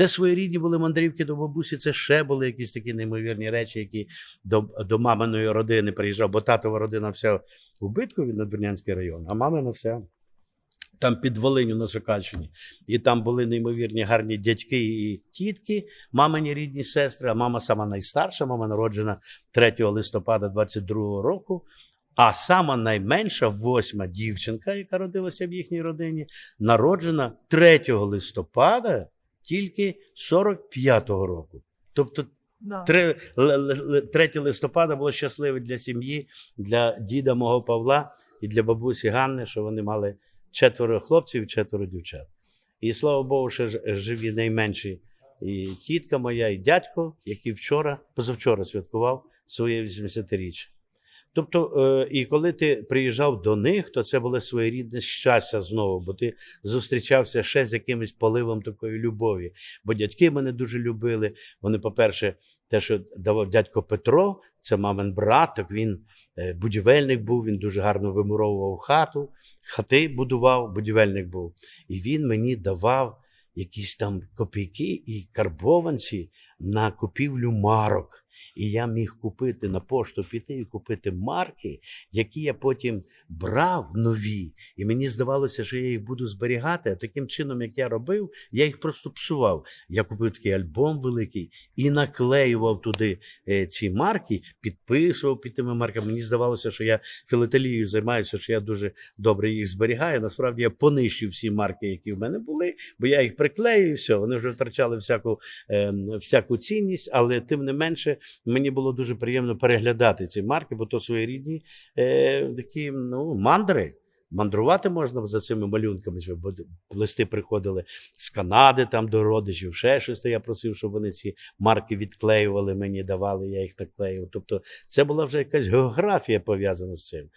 Це своєрідні були мандрівки до бабусі. Це ще були якісь такі неймовірні речі, які до, до маминої родини приїжджав, бо татова родина вся у Биткові на Дворнянський район, а мамина вся. Там під Волиню на Сокальщині. І там були неймовірні гарні дядьки і тітки, мамині рідні сестри, а мама сама найстарша, мама народжена 3 листопада 22 року. А сама найменша, восьма дівчинка, яка родилася в їхній родині, народжена 3 листопада тільки 45-го року. Тобто Да. Три- л- л- л- 3 листопада було щасливе для сім'ї, для діда мого Павла і для бабусі Ганни, що вони мали четверо хлопців і четверо дівчат. І слава Богу, ж- живі найменші і тітка моя, і дядько, який вчора, позавчора святкував своє 80-річчя. Тобто, е, і коли ти приїжджав до них, то це було своєрідне щастя знову, бо ти зустрічався ще з якимось поливом такої любові. Бо дядьки мене дуже любили. Вони, по-перше, те, що давав дядько Петро, це мамин брат, так він е, будівельник був, він дуже гарно вимуровував хату, хати будував, будівельник був. І він мені давав якісь там копійки і карбованці на купівлю марок. І я міг купити на пошту піти і купити марки, які я потім брав нові. І мені здавалося, що я їх буду зберігати. А таким чином, як я робив, я їх просто псував. Я купив такий альбом великий і наклеював туди е, ці марки, підписував під тими марками. Мені здавалося, що я філателією займаюся, що я дуже добре їх зберігаю. Насправді я понищив всі марки, які в мене були, бо я їх приклею, і все. Вони вже втрачали всяку, е, всяку цінність, але тим не менше мені було дуже приємно переглядати ці марки, бо то своєрідні е, такі ну, мандри. Мандрувати можна за цими малюнками, бо листи приходили з Канади там до родичів, ще щось. То я просив, щоб вони ці марки відклеювали, мені давали, я їх наклеював. Тобто це була вже якась географія пов'язана з цим.